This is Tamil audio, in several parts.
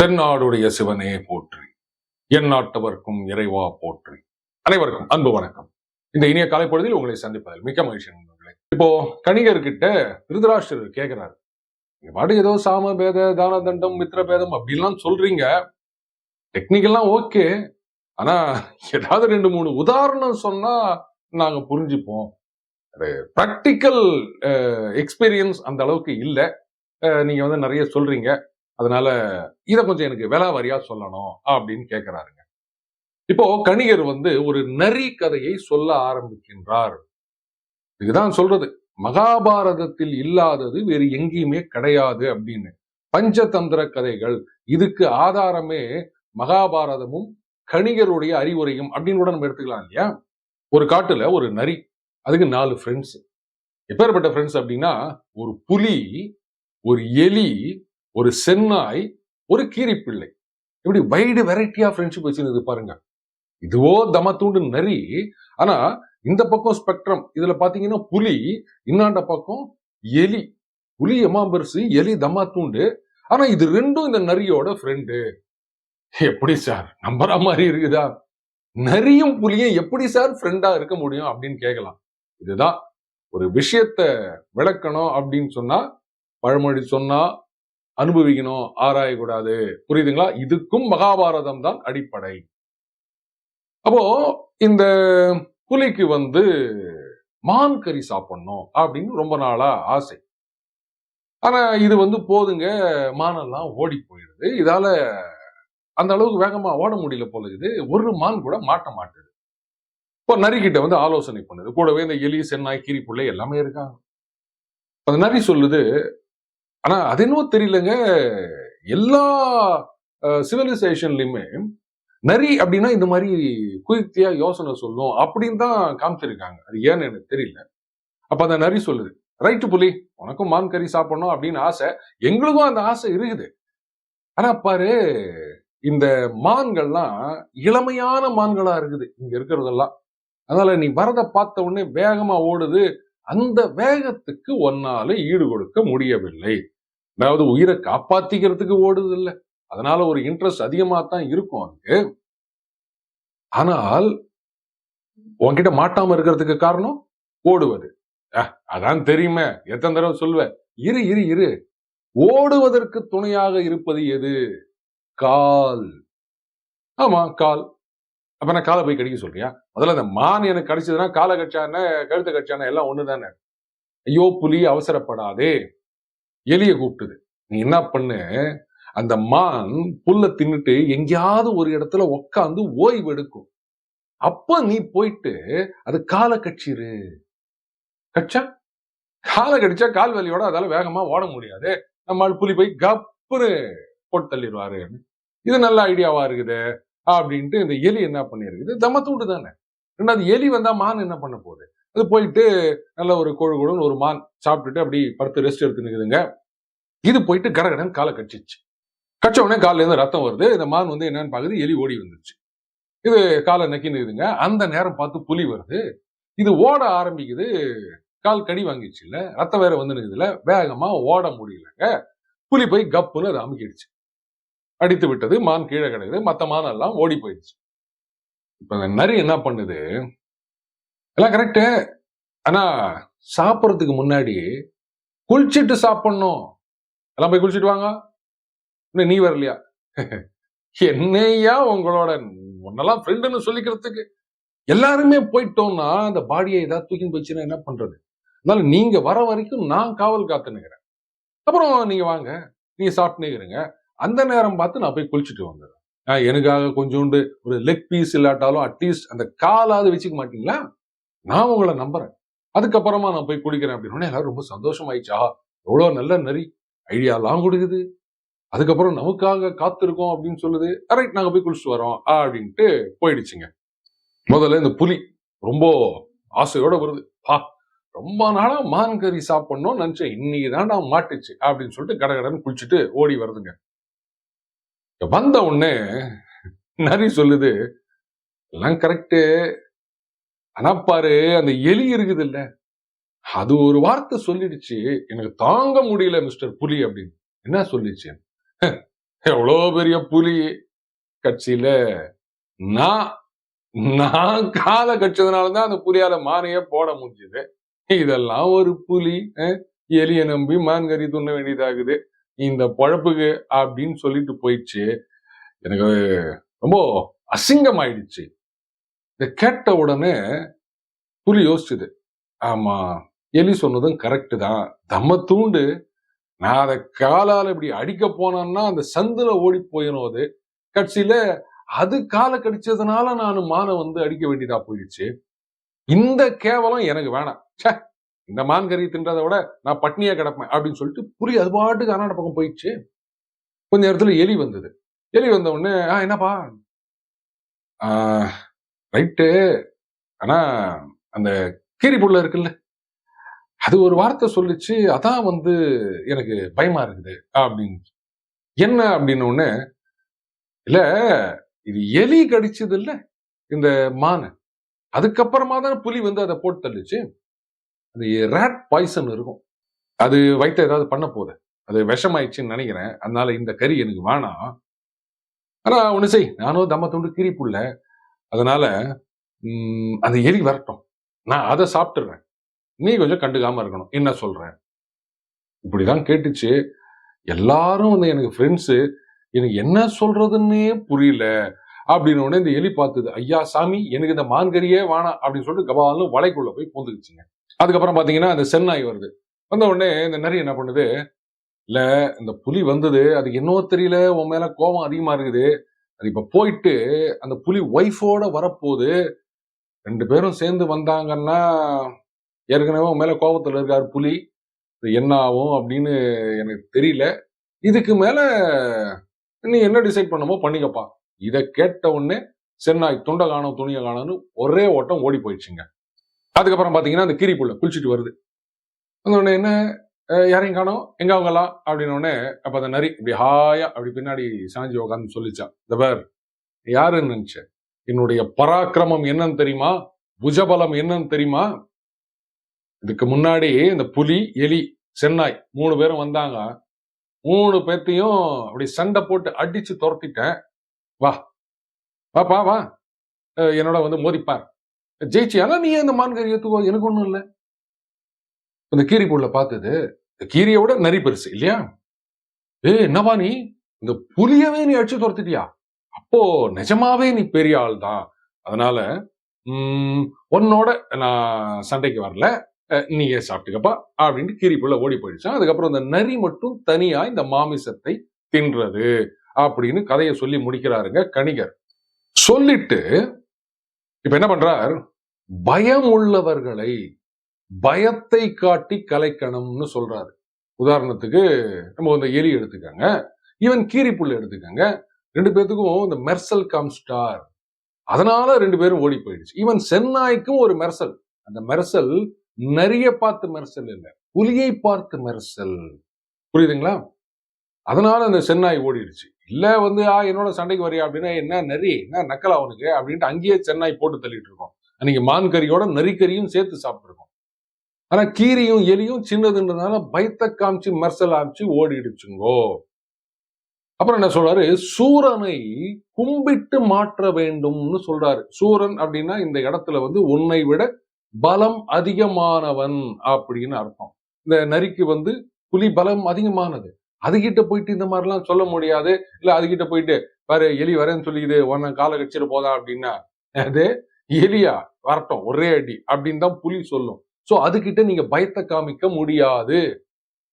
தென்னாடுடைய சிவனே போற்றி. என் நாட்டவர்க்கும் இறைவா போற்றி. அனைவருக்கும் அன்பு வணக்கம். இந்த இனிய காலைப்பொழுதில் உங்களை சந்திப்பதில் மிக்க மகிழ்ச்சி நண்பர்களே. இப்போ கணிகர்கிட்ட திருதராஷ்டிரர் கேட்கிறாரு நீங்க பாட்டு ஏதோ சாம பேத தான தண்டம் மித்திர பேதம் அப்படிலாம் சொல்றீங்க. டெக்னிக்கெல்லாம் ஓகே ஆனா ஏதாவது ரெண்டு மூணு உதாரணம் சொன்னா நாங்க புரிஞ்சுப்போம். ப்ராக்டிக்கல் எக்ஸ்பீரியன்ஸ் அந்த அளவுக்கு இல்லை. நீங்க வந்து நிறைய சொல்றீங்க. அதனால இதை கொஞ்சம் எனக்கு விலாவாரியா சொல்லணும் அப்படின்னு கேட்கிறாருங்க இப்போ கணிகர் வந்து ஒரு நரி கதையை சொல்ல ஆரம்பிக்கின்றார். இதுதான் சொல்றது. மகாபாரதத்தில் இல்லாதது வேறு எங்கேயுமே கிடையாது அப்படின்னு. பஞ்சதந்திர கதைகள். இதுக்கு ஆதாரமே மகாபாரதமும் கணிகருடைய அறிவுரையும் அப்படின்னு கூட நம்ம எடுத்துக்கலாம் இல்லையா? ஒரு காட்டுல ஒரு நரி. அதுக்கு நாலு ஃப்ரெண்ட்ஸ் எப்பேற்பட்ட ஃப்ரெண்ட்ஸ் அப்படின்னா ஒரு புலி ஒரு எலி ஒரு சென்னாய் ஒரு கீரிப்பிள்ளை. இப்படி வைடு வெரைட்டியா ஃப்ரெண்ட்ஷிப் வச்சுருந்தது பாருங்க. இதுவோ தமத்தூண்டு நரி ஆனா இந்த பக்கம் ஸ்பெக்ட்ரம் இதுல பாத்தீங்கன்னா புலி இன்னாண்ட பக்கம் எலி. புலி எமாம்பரிசு எலி தமாத்தூண்டு. ஆனா இது ரெண்டும் இந்த நரியோட ஃப்ரெண்டு எப்படி சார்? நம்புற மாதிரி இருக்குதா? நரியும் புலியும் எப்படி சார் ஃப்ரெண்டா இருக்க முடியும் அப்படின்னு கேட்கலாம் இதுதான் ஒரு விஷயத்த விளக்கணும் அப்படின்னு சொன்னா பழமொழி சொன்னா அனுபவிக்கணும் ஆராயக்கூடாது புரியுதுங்களா? இதுக்கும் மகாபாரதம் தான் அடிப்படை. அப்போ இந்த புலிக்கு வந்து மான் கறி சாப்பிடணும் அப்படின்னு ரொம்ப நாளா ஆசை. ஆனா இது வந்து போதுங்க. மானெல்லாம் ஓடி போயிடுது. இதால அந்த அளவுக்கு வேகமா ஓட முடியல போல இது ஒரு மான் கூட மாட்ட மாட்டுது. இப்போ நரிக்கிட்ட வந்து ஆலோசனை பண்ணுது. கூடவே இந்த எலி சென்னாய் கீரிப்புள்ளை எல்லாமே இருக்காங்க. அந்த நரி சொல்லுது ஆனா அது என்னவோ தெரியலங்க. எல்லா சிவிலைசேஷன்லயுமே நரி அப்படின்னா இந்த மாதிரி குயிர்த்தியா யோசனை சொல்லும் அப்படின்னு தான் காமிச்சிருக்காங்க. அது ஏன்னு எனக்கு தெரியல. அப்ப அந்த நரி சொல்லுது ரைட்டு புலி உனக்கும் மான் கறி சாப்பிடணும் அப்படின்னு ஆசை. எங்களுக்கும் அந்த ஆசை இருக்குது. ஆனா பாரு இந்த மான்கள்லாம் இளமையான மான்களா இருக்குது இங்க இருக்கிறதெல்லாம். அதனால நீ வரத பார்த்த உடனே வேகமா ஓடுது. அந்த வேகத்துக்கு ஒன்னால ஈடு கொடுக்க முடியவில்லை. அதாவது உயிரை காப்பாத்திக்கிறதுக்கு ஓடுது இல்லை அதனால ஒரு இன்ட்ரெஸ்ட் அதிகமா தான் இருக்கும் அதுக்கு. ஆனால் உன்கிட்ட மாட்டாம இருக்கிறதுக்கு காரணம்? ஓடுவது. அதான் தெரியுமே. எத்தனை தடவை சொல்லுவேன். இரு இரு இரு. ஓடுவதற்கு துணையாக இருப்பது எது? கால். ஆமா கால். அப்ப நான் காலை போய் கடிக்க சொல்றியா? முதல்ல அந்த மான் எனக்கு கடிச்சதுன்னா காலை கட்சான கழுத்த கட்சான எல்லாம் ஒண்ணுதானே. ஐயோ புலி அவசரப்படாதே. எலிய கூப்பிட்டுது. நீ என்ன பண்ணு? அந்த மான் புல்ல தின்னுட்டு எங்கேயாவது ஒரு இடத்துல உக்காந்து ஓய்வு எடுக்கும். அப்ப நீ போயிட்டு அது காலை கட்சிரு கட்சா காலை கடிச்சா கால் வலியோட அதால வேகமா ஓட முடியாது. நம்ம புலி போய் கப்புன்னு போட்டு தள்ளிடுவாரு இது நல்ல ஐடியாவா இருக்குது. அப்படின்ட்டு இந்த எலி என்ன பண்ணியிருக்குது தமத்தூண்டு தானே. ரெண்டாவது எலி வந்தா மான் என்ன பண்ண போகுது? அது போயிட்டு நல்ல ஒரு கொழு கொழுன்னு ஒரு மான் சாப்பிட்டுட்டு அப்படி படுத்து ரெஸ்ட் எடுத்து நிற்குதுங்க இது போயிட்டு கரகடன் காலை கட்சிச்சு கடிச்ச உடனே காலில இருந்து ரத்தம் வருது. இந்த மான் வந்து என்னன்னு பாக்குது எலி ஓடி வந்துருச்சு. இது காலை நக்கி நிற்குதுங்க அந்த நேரம் பார்த்து புலி வருது. இது ஓட ஆரம்பிக்குது. கால் கடி வாங்கிடுச்சு இல்ல? ரத்தம் வேற வந்து நிற்குதுல வேகமா ஓட முடியலங்க. புலி போய் கப்புன்னு அது அமுக்கிடுச்சு அடித்து விட்டது மான் கீழே கிடக்குது மற்ற மான் எல்லாம் ஓடி போயிடுச்சு. இப்ப அந்த நரி என்ன பண்ணுது? எல்லாம் கரெக்டு ஆனா சாப்பிட்றதுக்கு முன்னாடி குளிச்சுட்டு சாப்பிடணும். எல்லாம் போய் குளிச்சுட்டு வாங்க. இன்னும் நீ வரலையா? என்னையா உங்களோட? உன்னெல்லாம் ஃப்ரெண்டுன்னு சொல்லிக்கிறதுக்கு. எல்லாருமே போயிட்டோம்னா அந்த பாடியை ஏதாவது தூக்கின்னு போச்சுன்னா என்ன பண்றது? அதனால நீங்க வர வரைக்கும் நான் காவல் காத்துனுக்கிறேன் அப்புறம் நீங்க வாங்க. நீங்க சாப்பிட்டுனே இருங்க. அந்த நேரம் பார்த்து நான் போய் குளிச்சுட்டு வந்துடுறேன். எனக்காக கொஞ்சோண்டு ஒரு லெக் பீஸ் இல்லாட்டாலும் அட்லீஸ்ட் அந்த காலாவது வச்சுக்க மாட்டீங்களா? நான் உங்களை நம்புறேன். அதுக்கப்புறமா நான் போய் குளிக்கிறேன் அப்படின்னு எல்லாரும் ரொம்ப சந்தோஷமாயிடுச்சா. எவ்வளோ நல்ல நரி. ஐடியாலாம் கொடுக்குது. அதுக்கப்புறம் நமக்காக காத்திருக்கோம் அப்படின்னு சொல்லுது. ரைட் நாங்க போய் குளிச்சுட்டு வரோம் அப்படின்ட்டு போயிடுச்சுங்க. முதல்ல இந்த புலி ரொம்ப ஆசையோட வருது. ஆ ரொம்ப நாளா மான் கறி சாப்பிடணும்னு நினைச்சேன். இன்னைக்கு நான் மாட்டுச்சு அப்படின்னு சொல்லிட்டு கடகடன்னு குளிச்சுட்டு ஓடி வருதுங்க. வந்த உடனே நரி சொல்லுது எல்லாம் கரெக்டு ஆனா பாரு அந்த எலி இருக்குது இல்ல அது ஒரு வார்த்தை சொல்லிடுச்சு. எனக்கு தாங்க முடியல மிஸ்டர் புலி அப்படின்னு. என்ன சொல்லிச்சு? எவ்வளோ பெரிய புலி. கட்சியில நான் நான் காலை கட்சதுனாலதான் அந்த புலியால மானையே போட முடிஞ்சது. இதெல்லாம் ஒரு புலி அஹ், நம்பி மான்கறி துண்ண வேண்டியதாகுது. இந்த பொழப்புக்கு அப்படின்னு சொல்லிட்டு போயிடுச்சு. எனக்கு ரொம்ப அசிங்கம் ஆயிடுச்சு இதை கேட்ட உடனே புலி யோசிச்சுது. ஆமா எலி சொன்னதும் கரெக்டு தான். தம்ம தூண்டு. நான் அதை காலால இப்படி அடிக்க போனேன்னா அந்த சந்துல ஓடி போயிடும் அது. கட்சியில அது காலை கடிச்சதுனால நான் மானை வந்து அடிக்க வேண்டியதா போயிடுச்சு. இந்த கேவலம் எனக்கு வேணாம். ச்சே! இந்த மான் கறி தின்றதை விட நான் பட்னியாக கிடப்பேன் அப்படின்னு சொல்லிட்டு புலி அது பாட்டுக்கு அண்ணாட பக்கம் போயிடுச்சு. கொஞ்ச நேரத்தில் எலி வந்தது. எலி வந்த உடனே ஆ என்னப்பா? ரைட்டு. ஆனால் அந்த கீரி புள்ள இருக்குல்ல அது ஒரு வார்த்தை சொல்லிச்சு அதான் வந்து எனக்கு பயமா இருக்குது. அப்படின்னு. என்ன? அப்படின்னு ஒன்று இல்லை இது எலி கடிச்சது இல்லை இந்த மானை. அதுக்கப்புறமா தான் புலி வந்து அதை போட்டு தள்ளுச்சு. அது ரேட் பாய்சன் இருக்கும். அது வயிற்ற ஏதாவது பண்ண போகுது. அது விஷமாயிடுச்சுன்னு நினைக்கிறேன். அதனால இந்த கறி எனக்கு வேணாம். ஆனா ஒன்று செய். நானும் தம்ம துண்டு கீரி புள்ள அதனால அந்த எரி வரட்டும். நான் அதை சாப்பிட்டுறேன். நீ கொஞ்சம் கண்டுக்காம இருக்கணும். என்ன சொல்றேன் இப்படிதான் கேட்டுச்சு. எல்லாரும் வந்து எனக்கு ஃப்ரெண்ட்ஸு எனக்கு என்ன சொல்றதுன்னே புரியல. அப்படின்னு உடனே இந்த எலி பார்த்தது ஐயா சாமி எனக்கு இந்த மான்கறியே வானா அப்படின்னு சொல்லிட்டு கபாலும் வலைக்குள்ள போய் பூந்துக்குச்சுங்க. அதுக்கப்புறம் பார்த்தீங்கன்னா அந்த சென்னாய் வருது. வந்த உடனே இந்த நரி என்ன பண்ணுது இல்ல இந்த புலி வந்தது அதுக்கு என்னவோ தெரியல உன் மேலே கோபம் அதிகமாக இருக்குது. அது இப்போ போயிட்டு அந்த புலி ஒய்ஃபோட வரப்போகுது. ரெண்டு பேரும் சேர்ந்து வந்தாங்கன்னா ஏற்கனவே உன் மேலே கோபத்தில் இருக்கார் புலி. இது என்ன ஆகும்? அப்படின்னு எனக்கு தெரியல. இதுக்கு மேலே நீ என்ன டிசைட் பண்ணமோ பண்ணிக்கப்பா. இதை கேட்ட உடனே சென்னாய் துண்டை காணும் துணியை காணும்னு ஒரே ஓட்டம் ஓடி போயிடுச்சுங்க. அதுக்கப்புறம் பார்த்தீங்கன்னா அந்த கீரி புள்ள குளிச்சுட்டு வருது. அந்த உடனே என்ன யாரையும் காணோம்? எங்க அவங்கலாம் அப்படின்னோடனே அப்போ அந்த நரி இப்படி ஹாயா அப்படி பின்னாடி சாஞ்சி உட்காந்து சொல்லிச்சான் இந்த பேர் யாருன்னு நினச்ச? என்னுடைய பராக்கிரமம் என்னன்னு தெரியுமா? புஜபலம் என்னன்னு தெரியுமா? இதுக்கு முன்னாடி இந்த புலி எலி சென்னாய் மூணு பேரும் வந்தாங்க. மூணு பேர்த்தையும் அப்படி சண்டை போட்டு அடிச்சு துரத்திட்டேன். வா. வாப்பா வா என்னோட வந்து மோதிப்பார். ஜெயிச்சியானா நீ ஏன் இந்த மான்கறி ஏத்துக்கோ? எனக்கு ஒன்றும் இல்லை. இந்த கீரி புள்ள பார்த்தது இந்த கீரியை விட நரி பெருசு இல்லையா? ஏ என்னவா நீ? இந்த புலியவே நீ அடிச்சு துரத்துட்டியா? அப்போ நிஜமாவே நீ பெரிய ஆள் தான். அதனால உம், உன்னோட நான் சண்டைக்கு வரல. நீயே சாப்பிட்டுக்கப்பா அப்படின்ட்டு கீரி புள்ள ஓடி போயிடுச்சான் அதுக்கப்புறம் இந்த நரி மட்டும் தனியா இந்த மாமிசத்தை தின்றது. அப்படின்னு கதையை சொல்லி முடிக்கிறாருங்க கணிகர். சொல்லிட்டு இப்ப என்ன பண்றார்? பயம் உள்ளவர்களை பயத்தை காட்டி கலைக்கணும்னு சொல்றாரு. உதாரணத்துக்கு நம்ம இந்த எலி எடுத்துக்கோங்க ஈவன் கீரி எடுத்துக்கோங்க ரெண்டு பேர்த்துக்கும் இந்த மெர்சல் கம் ஸ்டார். அதனால ரெண்டு பேரும் ஓடி போயிடுச்சு. ஈவன் சென்னாய்க்கும் ஒரு மெர்சல். அந்த மெர்சல் நிறைய பார்த்து மெர்சல் இல்லை. புலியை பார்த்து மெர்சல். புரியுதுங்களா? அதனால அந்த சென்னாய் ஓடிடுச்சு. இல்ல வந்து ஆ என்னோட சண்டைக்கு வரையா? அப்படின்னா என்ன நரி என்ன நக்கல் அவனுக்கு அப்படின்ட்டு அங்கேயே சென்னாய் போட்டு தள்ளிட்டு இருக்கோம். அன்னைக்கு மான் கறியோட நரிக்கறியும் சேர்த்து சாப்பிட்ருக்கோம் ஆனா கீரியும் எலியும் சின்னதுன்றதுனால பயத்தை காமிச்சு மர்சல் ஆமிச்சு ஓடிடுச்சுங்கோ. அப்புறம் என்ன சொல்றாரு? சூரனை கும்பிட்டு மாற்ற வேண்டும்னு சொல்றாரு. சூரன் அப்படின்னா இந்த இடத்துல வந்து உன்னை விட பலம் அதிகமானவன் அப்படின்னு அர்த்தம். இந்த நரிக்கு வந்து புலி பலம் அதிகமானது. அதுகிட்ட போயிட்டு இந்த மாதிரிலாம் சொல்ல முடியாது. இல்ல அதுகிட்ட போயிட்டு பாரு எலி வரேன்னு சொல்லிக்குது. உன்னை காலை கடிச்சிட்டு போதா? அப்படின்னா அது எலியா? வரட்டும். ஒரே அடி. அப்படின்னு தான் புலி சொல்லும். சோ அதுகிட்ட நீங்க பயத்தை காமிக்க முடியாது.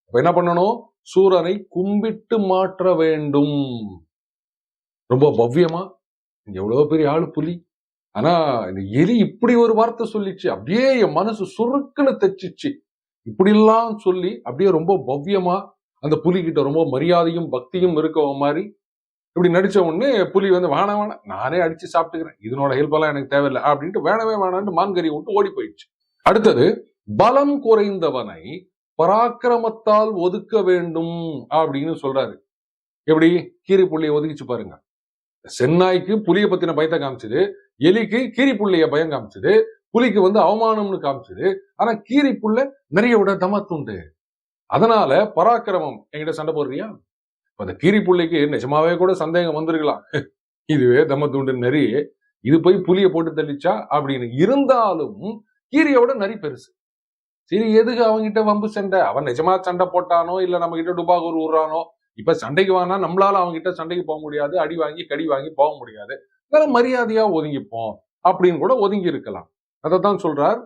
அப்ப என்ன பண்ணணும்? சூரனை கும்பிட்டு மாற்ற வேண்டும். ரொம்ப பவ்யமா? இங்க எவ்வளவு பெரிய ஆளு புலி. ஆனா இந்த எலி இப்படி ஒரு வார்த்தை சொல்லிச்சு. அப்படியே என் மனசு சுருக்குன்னு தைச்சிச்சு. இப்படிலாம் சொல்லி அப்படியே ரொம்ப பவ்யமா அந்த புலிகிட்ட ரொம்ப மரியாதையும் பக்தியும் இருக்க மாதிரி இப்படி நடிச்ச உடனே புலி வந்து வேணாம் வேணாம் நானே அடிச்சு சாப்பிட்டுக்கிறேன். இதனோட ஹெல்ப் எல்லாம் எனக்கு தேவையில்லை. அப்படின்ட்டு வேணவே வேணான்ட்டு மான்கறி விட்டு ஓடி போயிடுச்சு. அடுத்தது பலம் குறைந்தவனை பராக்கிரமத்தால் ஒதுக்க வேண்டும் அப்படின்னு சொல்றாரு. எப்படி? கீரி புள்ளைய ஒதுக்கிச்சு பாருங்க. சென்னாய்க்கு புலிய பத்தின பயத்தை காமிச்சது எலிக்கு கீரி புள்ளைய பயம் காமிச்சது புலிக்கு வந்து அவமானம்னு காமிச்சது. ஆனா கீரி புள்ள நிறைய விட தமத்துண்டு. அதனால பராக்கிரமம் என்கிட்ட சண்டை போடுறியா? இப்ப அந்த கீரி புள்ளைக்கு நிஜமாவே கூட சந்தேகம் வந்திருக்கலாம். இதுவே தம்ம தூண்டு நரி இது போய் புலிய போட்டு தள்ளிச்சா அப்படின்னு. இருந்தாலும் கீரியோட நரி பெருசு. சரி எதுக்கு அவன்கிட்ட வம்பு சண்டை? அவன் நிஜமா சண்டை போட்டானோ இல்ல நம்ம கிட்ட டுபாகூர் விடுறானோ இப்ப சண்டைக்கு வாங்கினா நம்மளால அவங்ககிட்ட சண்டைக்கு போக முடியாது. அடி வாங்கி கடி வாங்கி போக முடியாது. அதனால மரியாதையா ஒதுங்கிப்போம் அப்படின்னு கூட ஒதுங்கி இருக்கலாம். அதைத்தான் சொல்றார்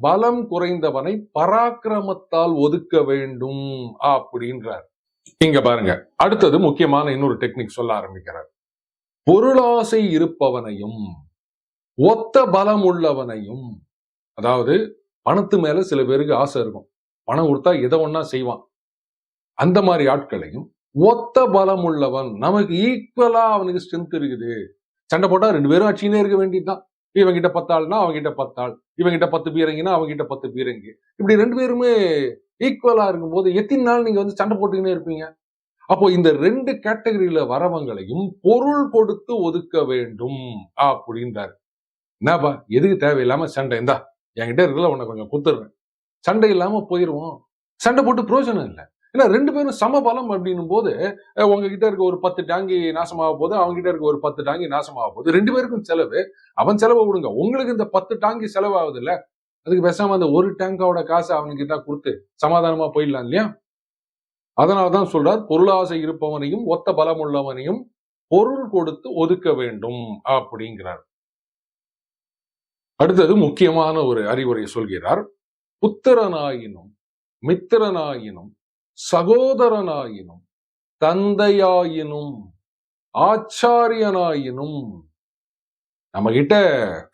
பலம் குறைந்தவனை பராக்கிரமத்தால் ஒதுக்க வேண்டும் அப்படின்றார். இங்க பாருங்க அடுத்தது முக்கியமான இன்னொரு டெக்னிக் சொல்ல ஆரம்பிக்கிறார். பொருளாசை இருப்பவனையும் ஒத்த பலம் உள்ளவனையும் அதாவது பணத்து மேல சில பேருக்கு ஆசை இருக்கும். பணம் கொடுத்தா எதை ஒன்னா செய்வான். அந்த மாதிரி ஆட்களையும் ஒத்த பலம் உள்ளவன் நமக்கு ஈக்குவலா அவனுக்கு ஸ்ட்ரென்த் இருக்குது. சண்டை போட்டா ரெண்டு பேரும் அச்சினே இருக்க வேண்டியதுதான். இவங்கிட்ட பத்தாள்னா அவங்ககிட்ட பத்தாள் இவங்கிட்ட பத்து பீரங்கினா அவங்ககிட்ட பத்து பீரங்கி. இப்படி ரெண்டு பேருமே ஈக்குவலா இருக்கும்போது எத்தனை நாள் நீங்க வந்து சண்டை போட்டுக்கினே இருப்பீங்க? அப்போ இந்த ரெண்டு கேட்டகரியில வரவங்களையும் பொருள் கொடுத்து ஒதுக்க வேண்டும் அப்படின்றாரு. என்னப்பா எதுக்கு தேவையில்லாம சண்டை? இந்தா என்கிட்ட இருக்குல்ல உன்னை கொஞ்சம் குத்துறேன். சண்டை இல்லாம போயிருவோம். சண்டை போட்டு பிரயோஜனம் இல்லை. ஏன்னா ரெண்டு பேரும் சமபலம் அப்படின்னும் போது உங்ககிட்ட இருக்க ஒரு பத்து டாங்கி நாசமாக போது அவங்ககிட்ட இருக்க ஒரு பத்து டாங்கி நாசமாக போகுது. ரெண்டு பேருக்கும் செலவு. அவன் செலவை விடுங்க. உங்களுக்கு இந்த பத்து டாங்கி செலவாகுது இல்ல? அதுக்கு பேசாம அந்த ஒரு டேங்கோட காசு அவனுக்கு கிட்ட கொடுத்து சமாதானமா போயிடலாம் இல்லையா? அதனால தான் சொல்றார் பொருளாசை இருப்பவனையும் ஒத்த பலம் உள்ளவனையும் பொருள் கொடுத்து ஒதுக்க வேண்டும் அப்படிங்கிறார். அடுத்தது முக்கியமான ஒரு அறிவுரை சொல்கிறார். புத்திரனாயினும் மித்திரனாயினும் சகோதரனாயினும் தந்தையாயினும் ஆச்சாரியனாயினும் நம்ம கிட்ட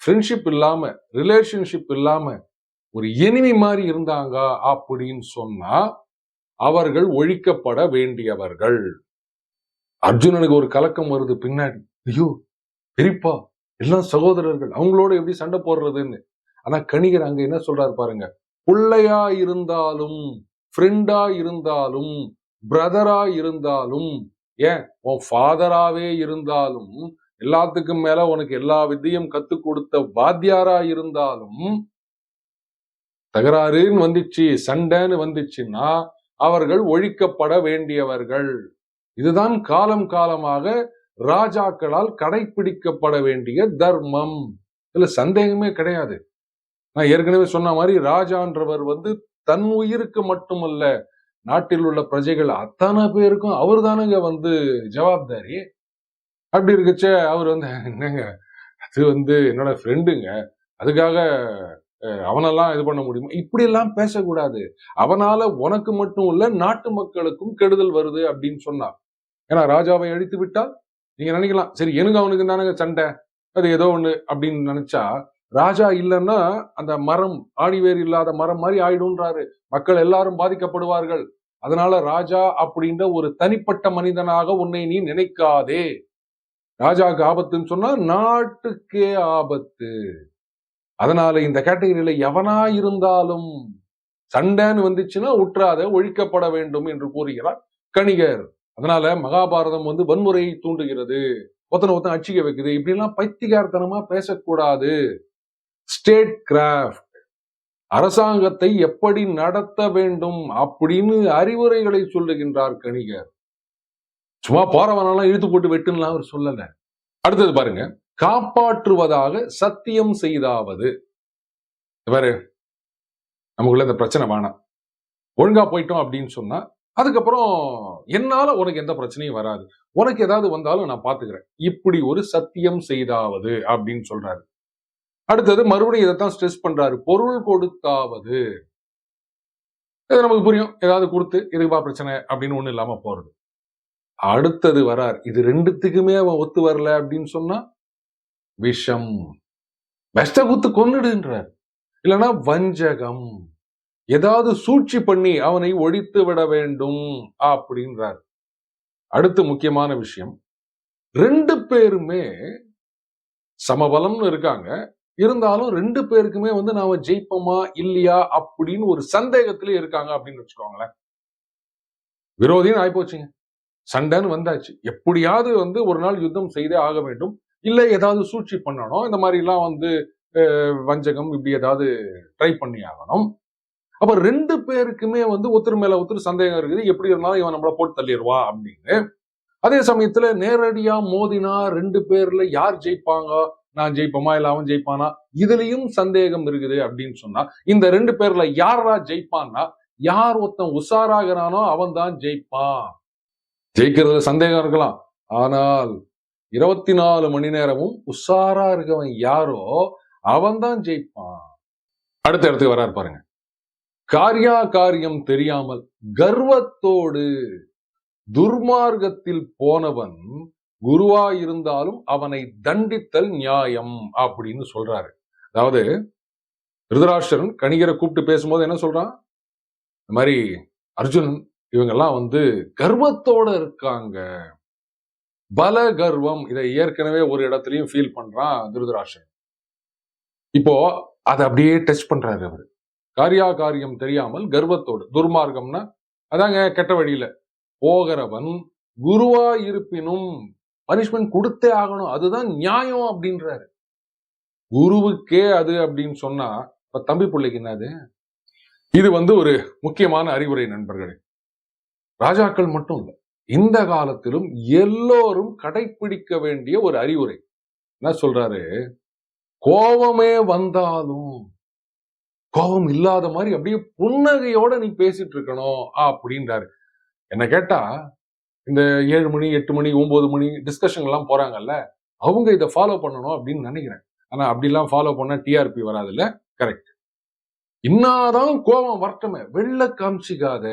ஃப்ரெண்ட்ஷிப் இல்லாம ரிலேஷன்ஷிப் இல்லாம ஒரு எனிமி மாதிரி இருந்தாங்க அப்படின்னு சொன்னா அவர்கள் ஒழிக்கப்பட வேண்டியவர்கள். அர்ஜுனனுக்கு ஒரு கலக்கம் வருது பின்னாடி. ஐயோ பெரியப்பா எல்லாம் சகோதரர்கள் அவங்களோட எப்படி சண்டை போடுறதுன்னு. ஆனா கணிகர் அங்க என்ன சொல்றாரு பாருங்க பிள்ளையா இருந்தாலும் ஃப்ரெண்டா இருந்தாலும் பிரதரா இருந்தாலும் ஏன்? உன் ஃபாதராவே இருந்தாலும் எல்லாத்துக்கும் மேல உனக்கு எல்லா வித்தையும் கத்து கொடுத்த வாத்தியாரா இருந்தாலும் தகராறுன்னு வந்துச்சு சண்டைன்னு வந்துச்சுன்னா அவர்கள் ஒழிக்கப்பட வேண்டியவர்கள். இதுதான் காலம் காலமாக ராஜாக்களால் கடைபிடிக்கப்பட வேண்டிய தர்மம். இதுல சந்தேகமே கிடையாது. நான் ஏற்கனவே சொன்ன மாதிரி ராஜான்றவர் வந்து தன் உயிருக்கு மட்டுமல்ல நாட்டில் உள்ள பிரஜைகள் அத்தனை பேருக்கும் அவர் தானுங்க வந்து ஜவாப்தாரி. அப்படி இருக்குச்சே அவர் வந்து என்னங்க அது வந்து என்னோட ஃப்ரெண்டுங்க அதுக்காக அவனெல்லாம் இது பண்ண முடியுமா? இப்படி எல்லாம் பேசக்கூடாது. அவனால உனக்கு மட்டும் இல்ல நாட்டு மக்களுக்கும் கெடுதல் வருது அப்படின்னு சொன்னான் ஏன்னா ராஜாவை அழித்து விட்டால் நீங்க நினைக்கலாம் சரி எனக்கு அவனுக்கு தானங்க சண்டை அது ஏதோ ஒண்ணு அப்படின்னு நினைச்சா ராஜா இல்லைன்னா அந்த மரம் ஆடிவேர் இல்லாத மரம் மாதிரி ஆயிடும்ன்றாரு. மக்கள் எல்லாரும் பாதிக்கப்படுவார்கள். அதனால ராஜா அப்படின்ற ஒரு தனிப்பட்ட மனிதனாக உன்னை நீ நினைக்காதே. ராஜாக்கு ஆபத்துன்னு சொன்னா நாட்டுக்கே ஆபத்து. அதனால இந்த கேட்டகரியில எவனா இருந்தாலும் சண்டைன்னு வந்துச்சுன்னா உற்றாத ஒழிக்கப்பட வேண்டும் என்று கூறுகிறார் கணிகர். அதனால மகாபாரதம் வந்து வன்முறையை தூண்டுகிறது. ஒத்தனை ஒருத்தன் அச்சிக்க வைக்குது. இப்படிலாம் பைத்திகார்த்தனமா பேசக்கூடாது. ஸ்டேட் கிராஃப்ட் அரசாங்கத்தை எப்படி நடத்த வேண்டும் அப்படின்னு அறிவுரைகளை சொல்லுகின்றார் கணிகர். சும்மா போறவனெல்லாம் இழுத்து போட்டு வெட்டுலாம் அவர் சொல்லல. அடுத்தது பாருங்க. காப்பாற்றுவதாக சத்தியம் செய்தாவது. பாரு. நமக்குள்ள இந்த பிரச்சனை வேணாம் ஒழுங்கா போயிட்டோம் அப்படின்னு சொன்னா அதுக்கப்புறம் என்னால உனக்கு எந்த பிரச்சனையும் வராது. உனக்கு ஏதாவது வந்தாலும் நான் பாத்துக்கிறேன். இப்படி ஒரு சத்தியம் செய்தாவது அப்படின்னு சொல்றாரு. அடுத்தது மறுபடியும் இதைத்தான் ஸ்ட்ரெஸ் பண்றாரு. பொருள் கொடுத்தாவது. இது நமக்கு புரியும். ஏதாவது கொடுத்து இதுக்குப்பா பிரச்சனை அப்படின்னு ஒண்ணு இல்லாம போறது. அடுத்தது வரார். இது ரெண்டுத்துக்குமே அவன் ஒத்து வரல அப்படின்னு சொன்னா விஷம். பெஸ்ட குத்து கொன்னுடுன்றார். இல்லைன்னா வஞ்சகம். ஏதாவது சூழ்ச்சி பண்ணி அவனை ஒழித்து விட வேண்டும் அப்படின்றார். அடுத்து முக்கியமான விஷயம். ரெண்டு பேருமே சமபலம்னு இருக்காங்க. இருந்தாலும் ரெண்டு பேருக்குமே வந்து நாம ஜெயிப்போமா இல்லையா அப்படின்னு ஒரு சந்தேகத்திலே இருக்காங்க அப்படின்னு வச்சுக்கோங்களேன். விரோதின்னு ஆயிப்போச்சுங்க. சண்டைன்னு வந்தாச்சு. எப்படியாவது வந்து ஒரு நாள் யுத்தம் செய்தே ஆக வேண்டும். இல்லை ஏதாவது சூழ்ச்சி பண்ணணும். இந்த மாதிரி எல்லாம் வந்து அஹ், வஞ்சகம் இப்படி ஏதாவது ட்ரை பண்ணி ஆகணும். அப்ப ரெண்டு பேருக்குமே வந்து ஒருத்தர் மேல ஒருத்தர் சந்தேகம் இருக்குது. எப்படி இருந்தாலும் இவன் நம்மளை போட்டு தள்ளிடுவா அப்படின்னு. அதே சமயத்துல நேரடியா மோதினா ரெண்டு பேர்ல யார் ஜெயிப்பாங்க? நான் ஜெயிப்போமா இல்ல அவன் ஜெயிப்பானா? இதுலயும் சந்தேகம் இருக்குது அப்படின்னு சொன்னா இந்த ரெண்டு பேர்ல யாரா ஜெயிப்பான்னா யார் ஒருத்தன் உஷாராகிறானோ அவன் தான் ஜெயிப்பான். ஜெயிக்கிறதுல சந்தேகம் இருக்கலாம். ஆனால் இருபத்தி நாலு மணி நேரமும் உஷாரா இருக்கவன் யாரோ அவன் தான் ஜெயிப்பான். அடுத்த இடத்துக்கு வராரு பாருங்க. காரியா காரியம் தெரியாமல் கர்வத்தோடு துர்மார்க்கத்தில் போனவன் குருவா இருந்தாலும் அவனை தண்டித்தல் நியாயம் அப்படின்னு சொல்றாரு. அதாவது திருதராஷ்டிரன் கணிகரை கூப்பிட்டு பேசும்போது என்ன சொல்றான்? இந்த மாதிரி அர்ஜுனன் இவங்கெல்லாம் வந்து கர்வத்தோட இருக்காங்க. பல கர்வம் இதை ஏற்கனவே ஒரு இடத்துலயும் ஃபீல் பண்றான் திருதராஷ்டிரன் இப்போ அதை அப்படியே டச் பண்றாரு அவரு. காரியா காரியம் தெரியாமல் கர்வத்தோடு துர்மார்க்கம்னா அதாங்க கெட்ட வழியில போகிறவன் குருவா இருப்பினும் பனிஷ்மெண்ட் கொடுத்தே ஆகணும். அதுதான் நியாயம் அப்படின்றாரு. குருவுக்கே அது அப்படின்னு சொன்னா இப்ப தம்பி பிள்ளைக்கு என்னது? இது வந்து ஒரு முக்கியமான அறிவுரை நண்பர்களே. ராஜாக்கள் மட்டும் இல்ல இந்த காலத்திலும் எல்லோரும் கடைபிடிக்க வேண்டிய ஒரு அறிவுரை. என்ன சொல்றாரு? கோபமே வந்தாலும் கோபம் இல்லாத மாதிரி அப்படியே புன்னகையோட நீ பேசிட்டு இருக்கணும் அப்படின்றாரு. என்ன கேட்டா இந்த ஏழு மணி எட்டு மணி ஒம்பது மணி டிஸ்கஷன் எல்லாம் போறாங்கல்ல அவங்க இதை ஃபாலோ பண்ணணும் அப்படின்னு நினைக்கிறேன். ஆனா அப்படிலாம் ஃபாலோ பண்ணால் டிஆர்பி வராதுல்ல? கரெக்ட் இன்னாதான் கோபம் வரட்டுமே. வெளில காமிச்சிக்காத.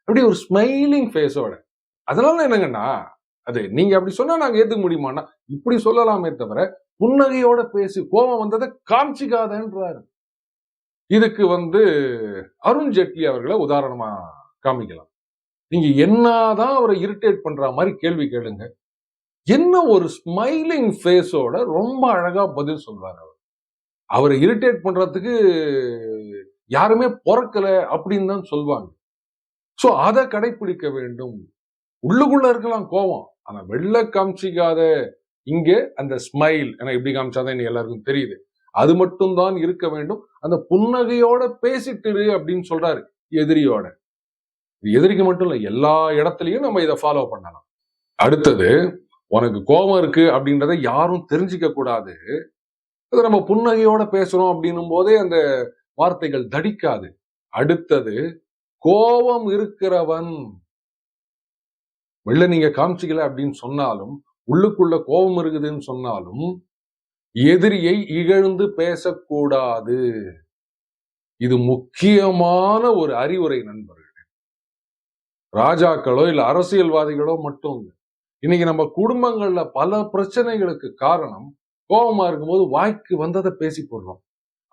அப்படி ஒரு ஸ்மைலிங் ஃபேஸோட அதனால என்னங்கன்னா அது நீங்க அப்படி சொன்னா நாங்க ஏத்துக்க முடியுமாண்ணா இப்படி சொல்லலாமே தவிர புன்னகையோட பேசி கோபம் வந்ததை காமிச்சிக்காதன்றாரு. இதுக்கு வந்து அருண் ஜேட்லி அவர்களை உதாரணமா காமிக்கலாம். நீங்க என்னதான் அவரை இரிட்டேட் பண்ற மாதிரி கேள்வி கேளுங்க. என்ன ஒரு ஸ்மைலிங் ஃபேஸோட ரொம்ப அழகா பதில் சொல்றாரு அவர். அவரை இரிட்டேட் பண்றதுக்கு யாருமே பிறக்கல அப்படின்னு தான் சொல்லுவாங்க சோ அதை கடைபிடிக்க வேண்டும். உள்ளுக்குள்ள இருக்கலாம் கோபம் ஆனா வெள்ள காமிச்சிக்காத இங்கே அந்த ஸ்மைல் ஏன்னா இப்படி காமிச்சாதான் இன்னைக்கு எல்லாருக்கும் தெரியுது. அது மட்டும்தான் இருக்க வேண்டும். அந்த புன்னகையோட பேசிட்டு அப்படின்னு சொல்றாரு எதிரியோட. எதிரிக்கு மட்டும் இல்ல எல்லா இடத்துலயும் நம்ம இதை ஃபாலோ பண்ணலாம். அடுத்தது உனக்கு கோபம் இருக்கு அப்படின்றத யாரும் தெரிஞ்சுக்க கூடாது. அது நம்ம புன்னகையோட பேசுறோம் அப்படின்னும் போதே அந்த வார்த்தைகள் தடிக்காது. அடுத்தது கோபம் இருக்கிறவன். வெளில நீங்க காமிச்சிக்கல அப்படின்னு சொன்னாலும் உள்ளுக்குள்ள கோபம் இருக்குதுன்னு சொன்னாலும் எதிரியை இகழ்ந்து பேசக்கூடாது. இது முக்கியமான ஒரு அறிவுரை நண்பர்கள். ராஜாக்களோ இல்ல அரசியல்வாதிகளோ மட்டும் இல்லை. இன்னைக்கு நம்ம குடும்பங்கள்ல பல பிரச்சனைகளுக்கு காரணம் கோபமா இருக்கும்போது வாய்க்கு வந்ததை பேசி போடுறோம்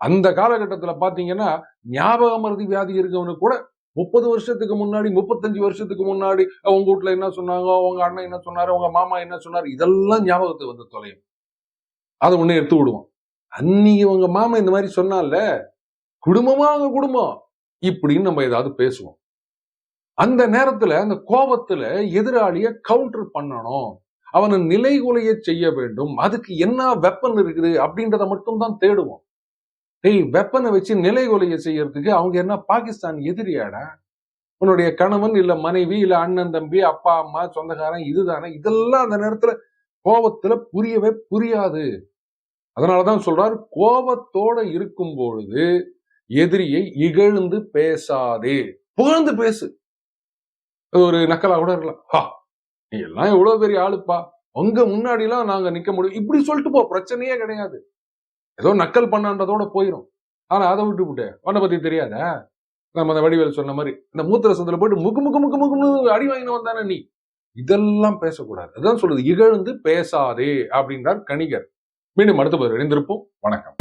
அந்த காலகட்டத்துல பாத்தீங்கன்னா ஞாபக மருதி வியாதி இருக்கவனுக்கு கூட முப்பது வருஷத்துக்கு முன்னாடி முப்பத்தஞ்சு வருஷத்துக்கு முன்னாடி உங்க வீட்டுல என்ன சொன்னாங்க உங்க அண்ணன் என்ன சொன்னாரு உங்க மாமா என்ன சொன்னாரு இதெல்லாம் ஞாபகத்துக்கு வந்து தொலையும் அதை ஒண்ணு எடுத்து விடுவோம். அன்னைக்கு உங்க மாமா இந்த மாதிரி சொன்னால குடும்பமா அவங்க குடும்பம்? இப்படின்னு நம்ம ஏதாவது பேசுவோம். அந்த நேரத்துல அந்த கோபத்துல எதிராளிய கவுண்டர் பண்ணணும். அவனை நிலைகுலைய செய்ய வேண்டும். அதுக்கு என்ன வெப்பன் இருக்குது அப்படின்றத மட்டும் தான் தேடுவோம். டேய் வெப்பனை வச்சு நிலைகுலைய செய்யறதுக்கு அவங்க என்ன பாகிஸ்தான் எதிரியாடா? உன்னுடைய கணவன் இல்ல மனைவி இல்ல அண்ணன் தம்பி அப்பா அம்மா சொந்தக்காரன் இதுதானே? இதெல்லாம் அந்த நேரத்துல கோபத்துல புரியவே புரியாது. அதனாலதான் சொல்றாரு கோபத்தோட இருக்கும் பொழுது எதிரியை இகழ்ந்து பேசாதே. புகழ்ந்து பேசு. ஒரு நக்கலா கூட இருக்கலாம். ஹா நீ எல்லாம் எவ்வளவு பெரிய ஆளுப்பா. உங்க முன்னாடி எல்லாம் நாங்க நிக்க முடியும் இப்படி சொல்லிட்டு போ. பிரச்சனையே கிடையாது. ஏதோ நக்கல் பண்ணான்றதோட போயிடும் ஆனா அதை விட்டு விட்டு உன்னை பத்தி தெரியாதா? நம்ம அந்த வடிவேல் சொன்ன மாதிரி இந்த மூத்திர சந்தில போயிட்டு முக்கு முக்கு முக்கு முக்குன்னு அடி வாங்கின வந்தானே நீ? இதெல்லாம் பேசக்கூடாது. அதான் சொல்லுது இகழ்ந்து பேசாதே அப்படின்றார் கணிகர். மீண்டும் அடுத்த பதில் இணைந்திருப்போம். வணக்கம்.